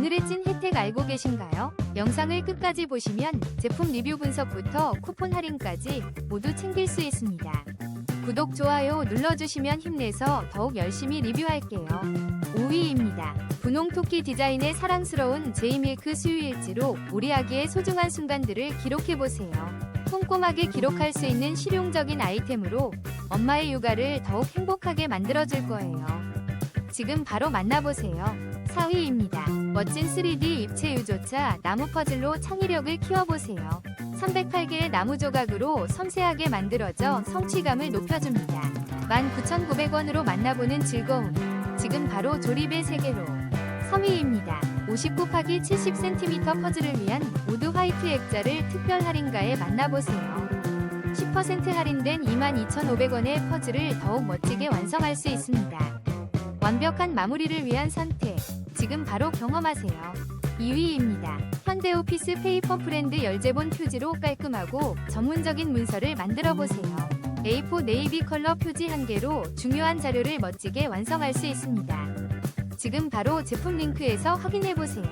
오늘의 찐 혜택 알고 계신가요? 영상을 끝까지 보시면 제품 리뷰 분석부터 쿠폰 할인까지 모두 챙길 수 있습니다. 구독, 좋아요 눌러주시면 힘내서 더욱 열심히 리뷰할게요. 5위입니다. 분홍 토끼 디자인의 사랑스러운 제이밀크 수유일지로 우리 아기의 소중한 순간들을 기록해보세요. 꼼꼼하게 기록할 수 있는 실용적인 아이템으로 엄마의 육아를 더욱 행복하게 만들어줄 거예요. 지금 바로 만나보세요. 4위입니다. 멋진 3D 입체 유조차 나무 퍼즐로 창의력을 키워보세요. 308개의 나무 조각으로 섬세하게 만들어져 성취감을 높여줍니다. 19,900원으로 만나보는 즐거움. 지금 바로 조립의 세계로. 3위입니다. 50 곱하기 70cm 퍼즐을 위한 우드 화이트 액자를 특별 할인가에 만나보세요. 10% 할인된 22,500원의 퍼즐을 더욱 멋지게 완성할 수 있습니다. 완벽한 마무리를 위한 선택. 지금 바로 경험하세요. 2위입니다. 현대 오피스 페이퍼 프렌드 열제본 표지로 깔끔하고 전문적인 문서를 만들어 보세요. A4 네이비 컬러 표지 한 개로 중요한 자료를 멋지게 완성할 수 있습니다. 지금 바로 제품 링크에서 확인해 보세요.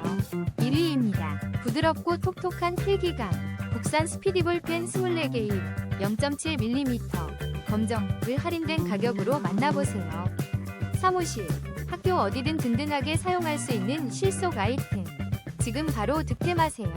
1위입니다. 부드럽고 톡톡한 필기감. 국산 스피디볼 펜 24개입 0.7mm 검정을 할인된 가격으로 만나보세요. 사무실, 학교 어디든 든든하게 사용할 수 있는 실속 아이템. 지금 바로 득템하세요.